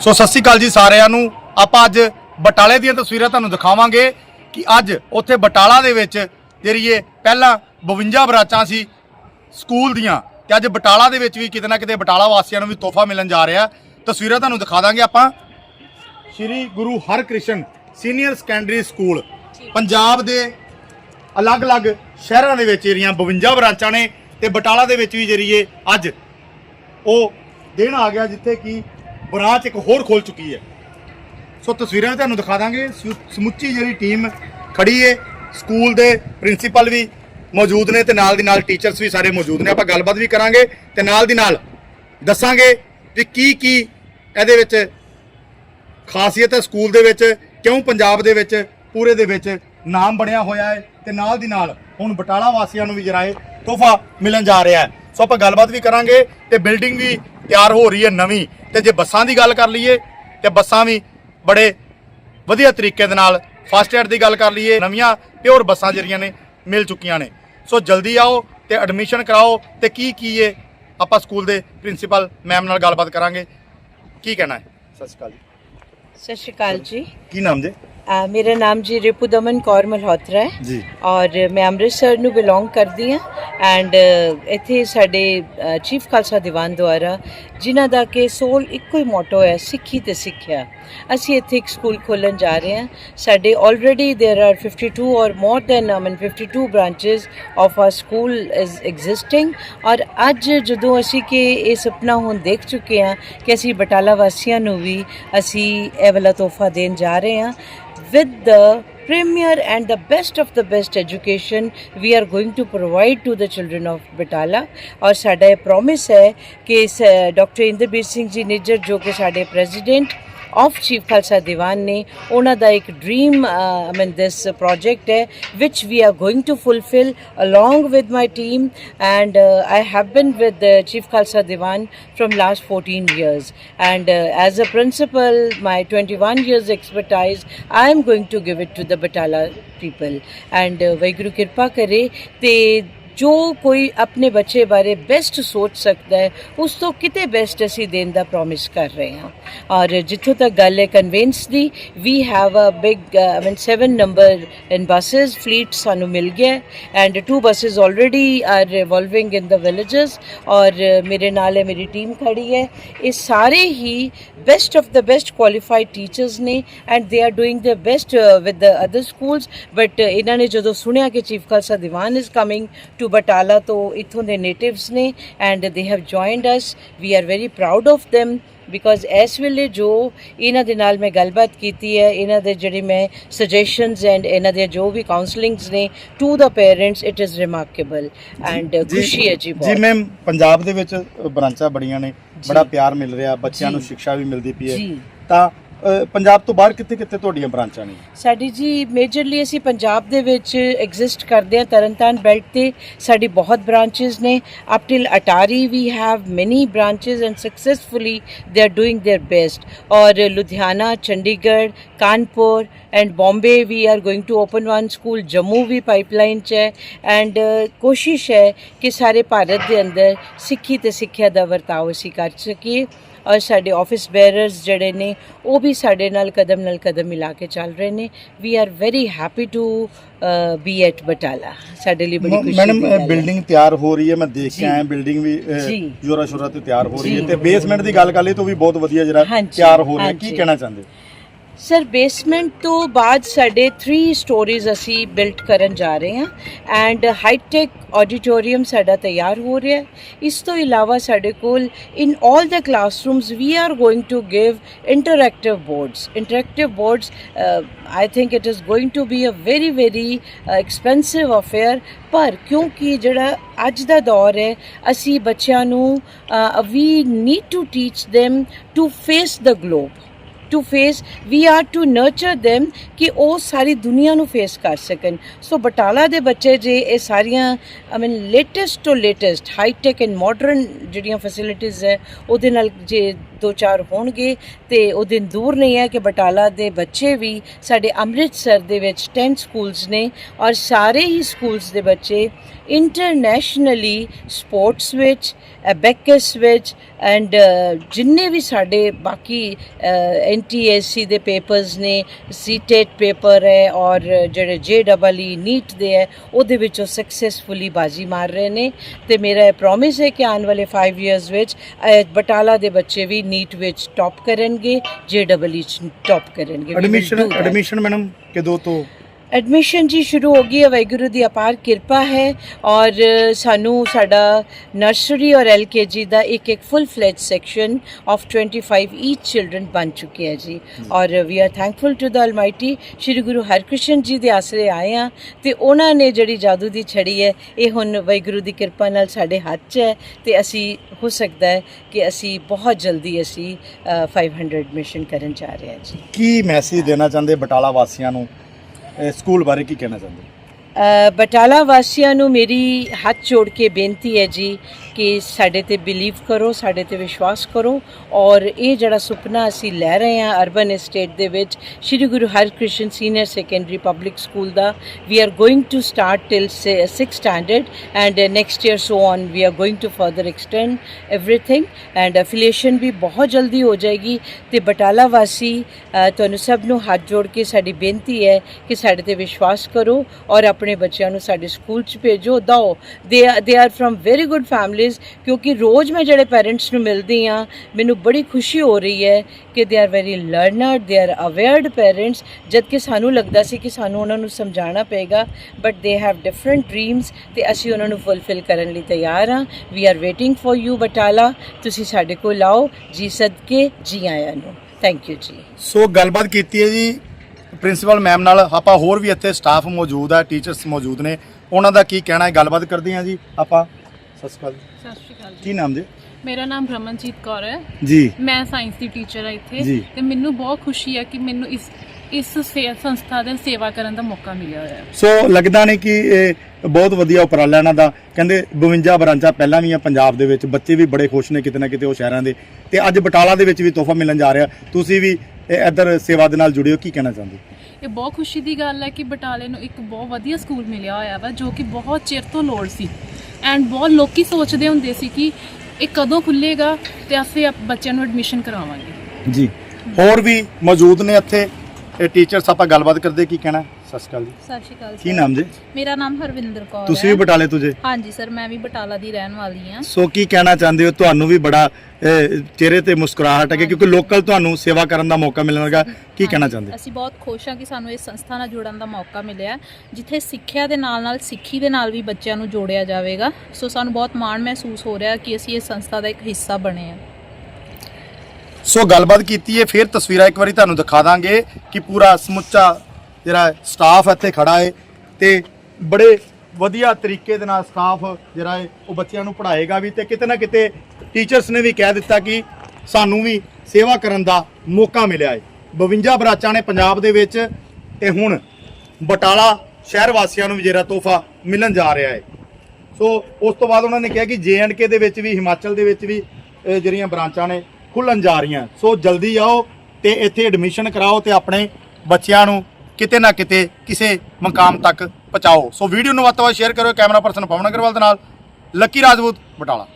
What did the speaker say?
ਸੋ ਸਤਿ ਸ਼੍ਰੀ ਅਕਾਲ ਜੀ ਸਾਰਿਆਂ ਨੂੰ। ਆਪਾਂ ਅੱਜ ਬਟਾਲੇ ਦੀਆਂ ਤਸਵੀਰਾਂ ਤੁਹਾਨੂੰ ਦਿਖਾਵਾਂਗੇ ਕਿ ਅੱਜ ਉੱਥੇ ਬਟਾਲਾ ਦੇ ਵਿੱਚ ਜਿਹੜੀ ਇਹ ਪਹਿਲਾਂ 52 ਬਰਾਚਾਂ ਸੀ ਸਕੂਲ ਦੀਆਂ ਤੇ ਅੱਜ ਬਟਾਲਾ ਦੇ ਵਿੱਚ ਵੀ ਕਿਤੇ ਨਾ ਕਿਤੇ ਬਟਾਲਾ ਵਾਸੀਆਂ ਨੂੰ ਵੀ ਤੋਹਫਾ ਮਿਲਣ ਜਾ ਰਿਹਾ। ਤਸਵੀਰਾਂ ਤੁਹਾਨੂੰ ਦਿਖਾ ਦਾਂਗੇ ਆਪਾਂ। Shri Guru Harkrishan senior secondary school, Punjab ਦੇ ਅਲੱਗ-ਅਲੱਗ ਸ਼ਹਿਰਾਂ ਦੇ ਵਿੱਚ ਜਿਹੜੀਆਂ 52 ਬ੍ਰਾਂਚਾਂ ਨੇ ਤੇ ਬਟਾਲਾ ਦੇ ਵਿੱਚ ਵੀ ਜਿਹੜੀ ਇਹ ਅੱਜ ਉਹ ਦਿਨ ਆ ਗਿਆ ਜਿੱਥੇ ਕਿ ਬ੍ਰਾਂਚ ਇੱਕ ਹੋਰ ਖੁੱਲ ਚੁੱਕੀ ਹੈ। ਸੋ ਤਸਵੀਰਾਂ ਤੁਹਾਨੂੰ ਦਿਖਾ ਦਾਂਗੇ। ਸਮੁੱਚੀ ਜਿਹੜੀ ਟੀਮ ਖੜੀ ਹੈ ਸਕੂਲ ਦੇ ਪ੍ਰਿੰਸੀਪਲ ਵੀ ਮੌਜੂਦ ਨੇ ਤੇ ਨਾਲ ਦੀ ਨਾਲ ਟੀਚਰਸ ਵੀ ਸਾਰੇ ਮੌਜੂਦ ਨੇ। ਆਪਾਂ ਗੱਲਬਾਤ ਵੀ ਕਰਾਂਗੇ ਤੇ ਨਾਲ ਦੀ ਨਾਲ ਦੱਸਾਂਗੇ ਵੀ ਕੀ ਕੀ ਇਹਦੇ ਵਿੱਚ ਖਾਸੀਅਤ ਹੈ ਸਕੂਲ ਦੇ ਵਿੱਚ, ਕਿਉਂ ਪੰਜਾਬ ਦੇ ਵਿੱਚ, ਪੂਰੇ ਦੇ ਵਿੱਚ ਨਾਮ ਬਣਿਆ ਹੋਇਆ ਹੈ ਤੇ ਨਾਲ ਦੀ ਨਾਲ ਹੁਣ ਬਟਾਲਾ ਵਾਸੀਆਂ ਨੂੰ ਵੀ ਜਰਾਏ ਤੋਹਫਾ ਮਿਲਣ ਜਾ ਰਿਹਾ ਹੈ। ਸੋ ਆਪਾਂ ਗੱਲਬਾਤ ਵੀ ਕਰਾਂਗੇ ਤੇ ਬਿਲਡਿੰਗ ਵੀ ਤਿਆਰ ਹੋ ਰਹੀ ਹੈ ਨਵੀਂ ਤੇ ਜੇ ਬੱਸਾਂ ਦੀ ਗੱਲ ਕਰ ਲਈਏ ਤੇ ਬੱਸਾਂ ਵੀ ਬੜੇ ਵਧੀਆ ਤਰੀਕੇ ਦੇ ਨਾਲ ਫਸਟ ਏਡ ਦੀ ਗੱਲ ਕਰ ਲਈਏ ਨਵੀਆਂ ਪਿਓਰ ਬੱਸਾਂ ਜਿਹੜੀਆਂ ਨੇ ਮਿਲ ਚੁੱਕੀਆਂ ਨੇ। ਸੋ ਜਲਦੀ ਆਓ ਤੇ ਐਡਮਿਸ਼ਨ ਕਰਾਓ ਤੇ ਕੀ ਕੀ ਇਹ ਆਪਾਂ ਸਕੂਲ ਦੇ ਪ੍ਰਿੰਸੀਪਲ ਮੈਮ ਨਾਲ ਗੱਲਬਾਤ ਕਰਾਂਗੇ। ਕੀ ਕਹਿਣਾ ਹੈ? ਸਤਿ ਸ਼੍ਰੀ ਅਕਾਲ ਜੀ। ਸਤਿ ਸ਼੍ਰੀ ਅਕਾਲ ਜੀ। ਕੀ ਨਾਮ ਜੀ? ਮੇਰਾ ਨਾਮ ਜੀ ਰਿਪੁਦਮਨ ਕੌਰ ਮਲਹੋਤਰਾ ਹੈ ਜੀ ਔਰ ਮੈਂ ਅੰਮ੍ਰਿਤਸਰ ਨੂੰ ਬਿਲੋਂਗ ਕਰਦੀ ਹਾਂ ਐਂਡ ਇੱਥੇ ਸਾਡੇ ਚੀਫ ਖਾਲਸਾ ਦੀਵਾਨ ਦੁਆਰਾ ਜਿਨ੍ਹਾਂ ਦਾ ਕਿ ਸੋਲ ਇੱਕੋ ਹੀ ਮੋਟੋ ਹੈ ਸਿੱਖੀ ਤੇ ਸਿੱਖਿਆ ਅਸੀਂ ਇੱਥੇ ਇੱਕ ਸਕੂਲ ਖੋਲ੍ਹਣ ਜਾ ਰਹੇ ਹਾਂ ਸਾਡੇ already there are 52 or more than I mean 52 branches of our school is existing ਔਰ ਅੱਜ ਜਦੋਂ ਅਸੀਂ ਕਿ ਇਹ ਸੁਪਨਾ ਹੁਣ ਦੇਖ ਚੁੱਕੇ ਹਾਂ ਕਿ ਅਸੀਂ ਬਟਾਲਾ ਵਾਸੀਆਂ ਨੂੰ ਵੀ ਅਸੀਂ ਇਹ ਵਾਲਾ ਤੋਹਫਾ ਦੇਣ ਜਾ ਰਹੇ ਹਾਂ with the premier and the best of the best education we are going to provide to the children of Batala ਔਰ ਸਾਡਾ ਇਹ ਪ੍ਰੋਮਿਸ ਹੈ ਕਿ ਡਾਕਟਰ ਇੰਦਰਬੀਰ ਸਿੰਘ ਜੀ ਨਿੱਜਰ ਜੋ ਕਿ ਸਾਡੇ president of chief Khalsa Diwan ਨੇ ਉਹਨਾਂ ਦਾ ਇੱਕ dream I mean this project ਹੈ which we are going to fulfill along with my team and uh, I have been with the chief khalsa diwan from last 14 years and uh, as a principal my 21 years expertise I am going to give it to the Batala people and uh, Waheguru ਕਿਰਪਾ ਕਰੇ ਤੇ ਜੋ ਕੋਈ ਆਪਣੇ ਬੱਚੇ ਬਾਰੇ best ਸੋਚ ਸਕਦਾ ਹੈ, ਉਸ ਤੋਂ ਕਿਤੇ ਬੈਸਟ ਅਸੀਂ ਦੇਣ ਦਾ ਪ੍ਰੋਮਿਸ ਕਰ ਰਹੇ ਹਾਂ। ਔਰ ਜਿੱਥੋਂ ਤੱਕ ਗੱਲ ਹੈ conveyance the we have a big I mean 7 number in buses fleet ਸਾਨੂੰ ਮਿਲ ਗਿਆ and two buses already are revolving in the villages or ਮੇਰੇ ਨਾਲ ਹੈ, ਮੇਰੀ ਟੀਮ ਖੜੀ ਹੈ। ਇਹ ਸਾਰੇ ਹੀ best of the best qualified teachers ਨੇ and they are doing the best with the other schools but ਇਹਨਾਂ ਨੇ ਜਦੋਂ ਸੁਣਿਆ ਕਿ chief Khalsa Diwan is coming to Batala ਤੋਂ ਇਥੋਂ ਦੇ ਨੇਟਿਵਸ ਨੇ and they have joined us we are very proud of them because ਇਸ ਵੇਲੇ ਜੋ ਇਹਨਾਂ ਦੇ ਨਾਲ ਮੈਂ ਗੱਲਬਾਤ ਕੀਤੀ ਹੈ ਇਹਨਾਂ ਦੇ ਜਿਹੜੇ ਮੈਂ ਸੁਜੈਸ਼ਨਸ ਐਂਡ ਇਹਨਾਂ ਦੇ ਜੋ ਵੀ ਕਾਉਂਸਲਿੰਗਸ ਨੇ to the parents it is remarkable and ਖੁਸ਼ੀ ਹੈ ਜੀ ਜੀ ਬਹੁਤ ਮੈਮ ਪੰਜਾਬ ਦੇ ਵਿੱਚ ਬ੍ਰਾਂਚਾਂ ਬੜੀਆਂ ਨੇ ਜੀ। ਬੜਾ ਪਿਆਰ ਮਿਲ ਰਿਹਾ ਬੱਚਿਆਂ ਨੂੰ ਜੀ। ਸਿੱਖਿਆ ਵੀ ਮਿਲਦੀ ਪਈ ਹੈ ਜੀ ਤਾਂ ਪੰਜਾਬ ਤੋਂ ਬਾਹਰ ਕਿੱਥੇ ਕਿੱਥੇ ਤੁਹਾਡੀਆਂ ਬ੍ਰਾਂਚਾਂ ਨੇ ਸਾਡੀ ਜੀ ਮੇਜਰਲੀ ਅਸੀਂ ਪੰਜਾਬ ਦੇ ਵਿੱਚ ਐਗਜ਼ਿਸਟ ਕਰਦੇ ਹਾਂ ਤਰਨਤਾਰਨ ਬੈਲਟ ਤੇ ਸਾਡੀ ਬਹੁਤ ਬ੍ਰਾਂਚਸ ਨੇ up till Attari we have many branches and successfully they are doing their best ਔਰ Ludhiana Chandigarh Kanpur and Bombay we are going to open one school Jammu we pipeline 'ਚ ਹੈ and ਕੋਸ਼ਿਸ਼ ਹੈ ਕਿ ਸਾਰੇ ਭਾਰਤ ਦੇ ਅੰਦਰ ਸਿੱਖੀ ਤੇ ਸਿੱਖਿਆ ਦਾ ਵਰਤਾਓ ਅਸੀਂ ਕਰ ਸਕੀਏ ਔਰ ਸਾਡੇ ਆਫਿਸ ਬੇਅਰਰਸ ਜਿਹੜੇ ਨੇ ਉਹ ਵੀ ਸਾਡੇ ਨਾਲ ਕਦਮ ਨਾਲ ਕਦਮ ਮਿਲਾ ਕੇ ਚੱਲ ਰਹੇ ਨੇ we are very happy to be at Batala ਸਾਡੇ ਲਈ ਬੜੀ ਖੁਸ਼ੀ ਮੈਡਮ। ਬਿਲਡਿੰਗ ਤਿਆਰ ਹੋ ਰਹੀ ਹੈ ਮੈਂ ਦੇਖ ਕੇ। ਆਇਆ ਬਿਲਡਿੰਗ ਵੀ। ਜੋਰਾ ਸ਼ੋਰਾ ਤੇ ਤਿਆਰ ਹੋ ਰਹੀ ਹੈ। ਤੇ ਬੇਸਮੈਂਟ ਦੀ ਗੱਲ ਕਰ ਲਈ ਤਾਂ ਵੀ ਬਹੁਤ ਵਧੀਆ ਜਿਹੜਾ ਤਿਆਰ ਹੋ ਰਿਹਾ ਕੀ। ਕਹਿਣਾ ਚਾਹੁੰਦੇ ਸਰ ਬੇਸਮੈਂਟ ਤੋਂ ਬਾਅਦ ਸਾਡੇ 3 ਸਟੋਰੀਜ਼ ਅਸੀਂ ਬਿਲਟ ਕਰਨ ਜਾ ਰਹੇ ਹਾਂ ਐਂਡ ਹਾਈਟੈਕ ਆਡੀਟੋਰੀਅਮ ਸਾਡਾ ਤਿਆਰ ਹੋ ਰਿਹਾ ਹੈ। ਇਸ ਤੋਂ ਇਲਾਵਾ ਸਾਡੇ ਕੋਲ in 올 the classrooms we are going to give interactive boards interactive boards I think it is going to be a very very expensive affair ਪਰ ਕਿਉਂਕਿ ਜਿਹੜਾ ਅੱਜ ਦਾ ਦੌਰ ਹੈ, ਅਸੀਂ ਬੱਚਿਆਂ ਨੂੰ we need to teach them to face the globe to face we are to nurture them ਕਿ ਉਹ ਸਾਰੀ ਦੁਨੀਆ ਨੂੰ ਫੇਸ ਕਰ ਸਕਣ। ਸੋ ਬਟਾਲਾ ਦੇ ਬੱਚੇ ਜੇ ਇਹ ਸਾਰੀਆਂ ਆਈ ਮੀਨ ਲੇਟੈਸਟ ਤੋਂ latest high tech and modern ਜਿਹੜੀਆਂ ਫੈਸਿਲਿਟੀਆਂ ਹੈ, ਉਹਦੇ ਨਾਲ ਜੇ ਦੋ ਚਾਰ ਹੋਣਗੇ ਤੇ ਉਹ ਦਿਨ ਦੂਰ ਨਹੀਂ ਹੈ ਕਿ ਬਟਾਲਾ ਦੇ ਬੱਚੇ ਵੀ ਸਾਡੇ ਅੰਮ੍ਰਿਤਸਰ ਦੇ ਵਿੱਚ 10 ਸਕੂਲਸ ਨੇ ਔਰ ਸਾਰੇ ਹੀ ਸਕੂਲਸ ਦੇ ਬੱਚੇ ਇੰਟਰਨੈਸ਼ਨਲੀ ਸਪੋਰਟਸ ਵਿੱਚ ਐਬੈਕਸ ਵਿੱਚ ਐਂਡ ਜਿੰਨੇ ਵੀ ਸਾਡੇ ਬਾਕੀ ਐਨਟੀਐਸਸੀ ਦੇ ਪੇਪਰਸ ਨੇ ਸੀਟੇਟ ਪੇਪਰ ਹੈ ਔਰ ਜਿਹੜੇ ਜੇ ਡਬਲ ਈ ਨੀਟ ਦੇ ਹੈ, ਉਹਦੇ ਵਿੱਚ ਉਹ ਸਕਸੈਸਫੁਲੀ ਬਾਜੀ ਮਾਰ ਰਹੇ ਨੇ ਤੇ ਮੇਰਾ ਇਹ ਪ੍ਰੋਮਿਸ ਹੈ ਕਿ ਆਉਣ ਵਾਲੇ 5 ਇਅਰਸ ਵਿੱਚ ਬਟਾਲਾ ਦੇ ਬੱਚੇ ਵੀ ਨੀਟ ਵਿੱਚ ਟੌਪ ਕਰਨਗੇ ਜੇ ਡਬਲ ਈ ਚ ਟੌਪ ਕਰਨਗੇ ਐਡਮਿਸ਼ਨ. ਐਡਮਿਸ਼ਨ ਮੈਡਮ ਕਦੋਂ ਤੋਂ ਐਡਮਿਸ਼ਨ ਜੀ ਸ਼ੁਰੂ ਹੋ ਗਈ ਹੈ ਵਾਹਿਗੁਰੂ ਦੀ ਅਪਾਰ ਕਿਰਪਾ ਹੈ ਔਰ ਸਾਨੂੰ ਸਾਡਾ ਨਰਸਰੀ ਔਰ ਐੱਲ ਕੇ ਜੀ ਦਾ ਇੱਕ ਇੱਕ full fledged section of 25 each children ਬਣ ਚੁੱਕੇ ਹੈ ਜੀ। Or we are thankful to the almighty Shri Guru Harkrishan ji ਦੇ ਆਸਰੇ ਆਏ ਆ ਤੇ ਉਹਨਾਂ ਨੇ ਜਿਹੜੀ ਜਾਦੂ ਦੀ ਛੜੀ ਹੈ ਇਹ ਹੁਣ ਵਾਹਿਗੁਰੂ ਦੀ ਕਿਰਪਾ ਨਾਲ ਸਾਡੇ ਹੱਥ 'ਚ ਹੈ ਤੇ ਅਸੀਂ ਹੋ ਸਕਦਾ ਹੈ ਕਿ ਅਸੀਂ ਬਹੁਤ ਜਲਦੀ ਅਸੀਂ 500 ਐਡਮਿਸ਼ਨ ਕਰਨ ਜਾ ਰਹੇ ਹਾਂ ਜੀ। ਕੀ ਮੈਸੇਜ ਦੇਣਾ ਚਾਹੁੰਦੇ ਬਟਾਲਾ ਵਾਸੀਆਂ ਨੂੰ? ਸਕੂਲ ਬਾਰੇ ਕੀ ਕਹਿਣਾ ਚਾਹੁੰਦੇ ਬਟਾਲਾ ਵਾਸੀਆਂ ਨੂੰ ਮੇਰੀ ਹੱਥ ਜੋੜ ਕੇ ਬੇਨਤੀ ਹੈ ਜੀ ਕਿ ਸਾਡੇ ਤੇ ਬਿਲੀਵ ਕਰੋ, ਸਾਡੇ ਤੇ ਵਿਸ਼ਵਾਸ ਕਰੋ ਔਰ ਇਹ ਜਿਹੜਾ ਸੁਪਨਾ ਅਸੀਂ ਲੈ ਰਹੇ ਹਾਂ ਅਰਬਨ ਏਸਟੇਟ ਦੇ ਵਿੱਚ, Shri Guru Harkrishan senior secondary public school the we are going to start till 6 standard and next year so on we are going to further extend everything and affiliation ਵੀ ਬਹੁਤ ਜਲਦੀ ਹੋ ਜਾਏਗੀ ਤੇ ਬਟਾਲਾ ਵਾਸੀ ਤੁਹਾਨੂੰ ਸਭ ਨੂੰ ਹੱਥ ਜੋੜ ਕੇ ਸਾਡੀ ਬੇਨਤੀ ਹੈ ਕਿ ਸਾਡੇ ਤੇ ਵਿਸ਼ਵਾਸ ਕਰੋ ਔਰ ਆਪਣੇ ਬੱਚਿਆਂ ਨੂੰ ਸਾਡੇ ਸਕੂਲ 'ਚ ਭੇਜੋ, ਦਓ they they are firm very good families ਕਿਉਂਕਿ ਰੋਜ਼ ਮੈਂ ਜਿਹੜੇ ਪੈਰੈਂਟਸ ਨੂੰ ਮਿਲਦੀ ਆ ਮੈਨੂੰ ਬੜੀ ਖੁਸ਼ੀ ਹੋ ਰਹੀ ਹੈ ਕਿ they are very learner they are awared parents ਜਦ ਕਿ ਸਾਨੂੰ ਲੱਗਦਾ ਸੀ ਕਿ ਸਾਨੂੰ ਉਹਨਾਂ ਨੂੰ ਸਮਝਾਉਣਾ ਪਏਗਾ but they have different dreams ਤੇ ਅਸੀਂ ਉਹਨਾਂ ਨੂੰ ਫੁੱਲਫਿਲ ਕਰਨ ਲਈ ਤਿਆਰ ਹਾਂ we are waiting for you Batala ਤੁਸੀਂ ਸਾਡੇ ਕੋਲ ਆਓ ਜੀ ਸਦਕੇ ਜੀ ਆਇਆਂ ਨੂੰ ਥੈਂਕ ਯੂ ਜੀ ਸੋ ਗੱਲਬਾਤ ਕੀਤੀ ਹੈ ਜੀ ਪ੍ਰਿੰਸੀਪਲ ਮੈਮ ਨਾਲ ਆਪਾਂ ਹੋਰ ਵੀ ਇੱਥੇ ਸਟਾਫ ਮੌਜੂਦ ਆ ਟੀਚਰਸ ਮੌਜੂਦ ਨੇ ਉਹਨਾਂ ਦਾ ਕੀ ਕਹਿਣਾ ਹੈ ਗੱਲਬਾਤ ਕਰਦੇ ਹਾਂ ਜੀ ਆਪਾਂ ਸਤਿ ਸ਼੍ਰੀ ਅਕਾਲ। ਸਤਿ ਸ਼੍ਰੀ ਅਕਾਲ ਜੀ। ਕੀ ਨਾਮ ਜੀ? ਮੇਰਾ ਨਾਮ ਰਮਨਜੀਤ ਕੌਰ ਹੈ। ਜੀ। ਮੈਂ ਸਾਇੰਸ ਦੀ ਟੀਚਰ ਹਾਂ ਜੀ। ਇੱਥੇ ਤੇ ਮੈਨੂੰ ਬਹੁਤ ਖੁਸ਼ੀ ਹੈ ਕਿ ਮੈਨੂੰ ਇਸ ਇਸ ਸੇ- ਸੰਸਥਾ ਦੇ ਸੇਵਾ ਕਰਨ ਦਾ ਮੌਕਾ ਮਿਲਿਆ ਹੋਇਆ ਹੈ। ਸੋ ਲੱਗਦਾ ਨਹੀਂ ਕਿ ਇਹ ਬਹੁਤ ਵਧੀਆ ਉਪਰਾਲਾ ਇਹਨਾਂ ਦਾ। ਕਹਿੰਦੇ 52 ਬ੍ਰਾਂਚਾਂ ਪਹਿਲਾਂ ਵੀ ਆ ਪੰਜਾਬ ਦੇ ਵਿੱਚ। ਬੱਚੇ ਵੀ ਬੜੇ ਖੁਸ਼ ਨੇ ਕਿਤੇ ਨਾ ਕਿਤੇ ਉਹ ਸ਼ਹਿਰਾਂ ਦੇ। ਤੇ ਅੱਜ ਬਟਾਲਾ ਦੇ ਵਿੱਚ ਵੀ ਤੋਹਫਾ ਮਿਲਣ ਜਾ ਰਿਹਾ। ਤੁਸੀਂ ਵੀ ਇਹ ਇੱਧਰ ਸੇਵਾ ਦੇ ਨਾਲ ਜੁੜਿਓ ਕੀ ਕਹਿਣਾ ਚਾਹੁੰਦੇ? ਇਹ ਬਹੁਤ ਖੁਸ਼ੀ ਦੀ ਗੱਲ ਹੈ ਕਿ ਬਟਾਲੇ ਨੂੰ ਇੱਕ ਬਹੁਤ ਵਧੀਆ ਸਕੂਲ ਮਿਲਿਆ ਹੋਇਆ ਵਾ ਜੋ ਕਿ ਬਹੁਤ ਚਿਰ ਤੋਂ ਲੋੜ ਸੀ। ਐਂਡ ਬਹੁਤ ਲੋਕੀ ਸੋਚਦੇ ਹੁੰਦੇ ਸੀ ਕਿ ਇਹ ਕਦੋਂ ਖੁੱਲੇਗਾ ਤੇ ਅਸੀਂ ਆਪ- ਬੱਚਿਆਂ ਨੂੰ ਐਡਮਿਸ਼ਨ ਕਰਾਵਾਂਗੇ। ਜੀ। ਹੋਰ ਵੀ ਮੌਜੂਦ ਨੇ ਇੱਥੇ। ਇਹ ਟੀਚਰਸ ਆਪਾਂ ਗੱਲਬਾਤ ਕਰਦੇ ਕੀ ਕਹਿਣਾ? ਸਤਿ ਸ਼੍ਰੀ ਅਕਾਲ ਜੀ। ਸਤਿ ਸ਼੍ਰੀ ਅਕਾਲ ਕੀ। ਨਾਮ ਜੀ? ਮੇਰਾ ਨਾਮ ਹਰਵਿੰਦਰ ਕੌਰ ਤੁਸੀਂ ਵੀ ਬਟਾਲੇ ਤੋਂ ਜੇ? ਹਾਂਜੀ ਸਰ ਮੈਂ ਵੀ ਬਟਾਲਾ ਦੀ ਰਹਿਣ ਵਾਲੀ ਹਾਂ। ਸੋ ਕੀ ਕਹਿਣਾ ਚਾਹੁੰਦੇ ਹੋ? ਤੁਹਾਨੂੰ ਵੀ ਬੜਾ ਅਹ, ਚਿਹਰੇ ਤੇ ਮੁਸਕਰਾਹਟ ਹੈ ਕਿਉਂਕਿ ਲੋਕਲ ਤੁਹਾਨੂੰ ਸੇਵਾ ਕਰਨ ਦਾ ਮੌਕਾ ਮਿਲਣਗਾ ਕੀ ਕਹਿਣਾ ਚਾਹੁੰਦੇ? ਅਸੀਂ ਬਹੁਤ ਖੁਸ਼ ਹਾਂ ਕਿ ਸਾਨੂੰ ਇਸ ਸੰਸਥਾ ਨਾਲ ਜੁੜਨ ਦਾ ਮੌਕਾ ਮਿਲਿਆ ਹੈ, ਜਿੱਥੇ ਸਿੱਖਿਆ ਦੇ ਨਾਲ ਨਾਲ ਸਿੱਖੀ ਦੇ ਨਾਲ ਵੀ ਬੱਚਿਆਂ ਨੂੰ ਜੋੜਿਆ ਜਾਵੇਗਾ। ਸੋ ਸਾਨੂੰ ਬਹੁਤ ਮਾਣ ਮਹਿਸੂਸ ਹੋ ਰਿਹਾ ਕਿ ਅਸੀਂ ਇਸ ਸੰਸਥਾ ਦਾ ਇੱਕ ਹਿੱਸਾ ਬਣੇ ਹਾਂ। ਸੋ ਗੱਲਬਾਤ ਕੀਤੀ ਹੈ ਫਿਰ ਤਸਵੀਰਾਂ ਇੱਕ ਵਾਰੀ ਤੁਹਾਨੂੰ ਦਿਖਾ ਦਾਂਗੇ ਕਿ ਪੂਰਾ ਸਮੁੱਚਾ ਜਿਹੜਾ ਸਟਾਫ ਇੱਥੇ ਖੜਾ ਹੈ ਤੇ ਬੜੇ ਵਧੀਆ ਤਰੀਕੇ ਦੇ ਨਾਲ ਸਟਾਫ ਜਿਹੜਾ ਹੈ ਉਹ ਬੱਚਿਆਂ ਨੂੰ ਪੜ੍ਹਾਏਗਾ ਵੀ ਤੇ ਕਿਤੇ ਨਾ ਕਿਤੇ ਟੀਚਰਸ ਨੇ ਵੀ ਕਹਿ ਦਿੱਤਾ ਕਿ ਸਾਨੂੰ ਵੀ ਸੇਵਾ ਕਰਨ ਦਾ ਮੌਕਾ ਮਿਲਿਆ ਹੈ 52 ਬਰਾਚਾਂ ਨੇ ਪੰਜਾਬ ਦੇ ਵਿੱਚ ਤੇ ਹੁਣ ਬਟਾਲਾ ਸ਼ਹਿਰ ਵਾਸੀਆਂ ਨੂੰ ਵੀ ਜਿਹੜਾ ਤੋਹਫਾ ਮਿਲਣ ਜਾ ਰਿਹਾ ਹੈ ਸੋ ਉਸ ਤੋਂ ਬਾਅਦ ਉਹਨਾਂ ਨੇ ਕਿਹਾ ਕਿ ਜੇ ਦੇ ਵਿੱਚ ਵੀ, ਹਿਮਾਚਲ ਦੇ ਵਿੱਚ ਵੀ ਇਹ ਜਿਹੜੀਆਂ ਬ੍ਰਾਂਚਾਂ ਨੇ, ਖੁੱਲਣ ਜਾ ਰਹੀਆਂ। ਸੋ ਜਲਦੀ ਆਓ ਤੇ ਇੱਥੇ ਐਡਮਿਸ਼ਨ ਕਰਾਓ ਤੇ ਆਪਣੇ ਬੱਚਿਆਂ ਨੂੰ ਕਿਤੇ ਨਾ ਕਿਤੇ ਕਿਸੇ ਮਕਾਮ ਤੱਕ ਪਹੁੰਚਾਓ। ਸੋ ਵੀਡੀਓ ਨੂੰ ਵੱਧ ਤੋਂ ਵੱਧ ਸ਼ੇਅਰ ਕਰੋ ਕੈਮਰਾ ਪਰਸਨ ਪਵਨ ਅਗਰਵਾਲ ਦੇ ਨਾਲ, ਲੱਕੀ ਰਾਜਪੂਤ, ਬਟਾਲਾ।